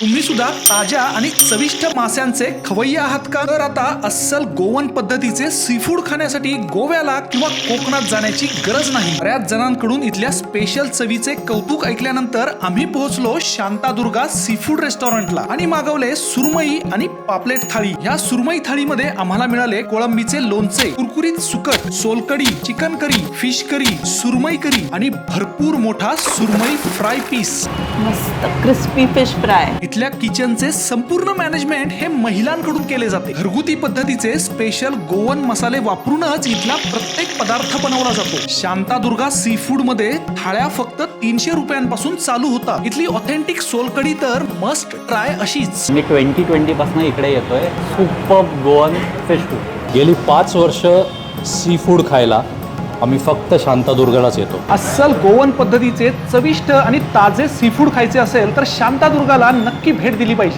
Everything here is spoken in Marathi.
तुम्ही सुद्धा ताज्या आणि चविष्ट माशांचे खवय्ये आहात का? तर आता अस्सल गोवन पद्धतीचे सी फूड खाण्यासाठी गोव्याला किंवा कोकणात जाण्याची गरज नाही. बऱ्याच जणांकडून इथल्या स्पेशल चवीचे कौतुक ऐकल्यानंतर आम्ही पोहोचलो शांतादुर्गा सी फूड रेस्टॉरंटला आणि मागवले सुरमई आणि पापलेट थाळी. ह्या सुरमई थाळीमध्ये आम्हाला मिळाले कोळंबीचे लोणचे कुरकुरीत सुकट सोलकडी चिकन करी फिश करी सुरमई करी आणि भरपूर मोठा सुरमई फ्राय पीस. मस्त क्रिस्पी फिश फ्राय इथल्या किचनचे संपूर्ण मॅनेजमेंट हे महिलांकडून केले जाते. घरगुती पद्धतीचे स्पेशल गोवन मसाले वापरूनच इथला प्रत्येक पदार्थ बनवला जातो. शांतादुर्गा सी फूडमध्ये थाळ्या फक्त तीनशे रुपयांपासून चालू होता. इथली ऑथेंटिक सोलकडी तर मस्ट ट्राय अशीच. मी ट्वेंटी ट्वेंटीपासून इकडे येतोय. सुपर गोवन फिश फूड गेली पाच वर्ष सी फूड खायला आम्ही फक्त शांतादुर्गालाच येतो. अस्सल गोवन पद्धतीचे चविष्ट आणि ताजे सी फूड खायचे असेल तर शांतादुर्गाला नक्की भेट दिली पाहिजे.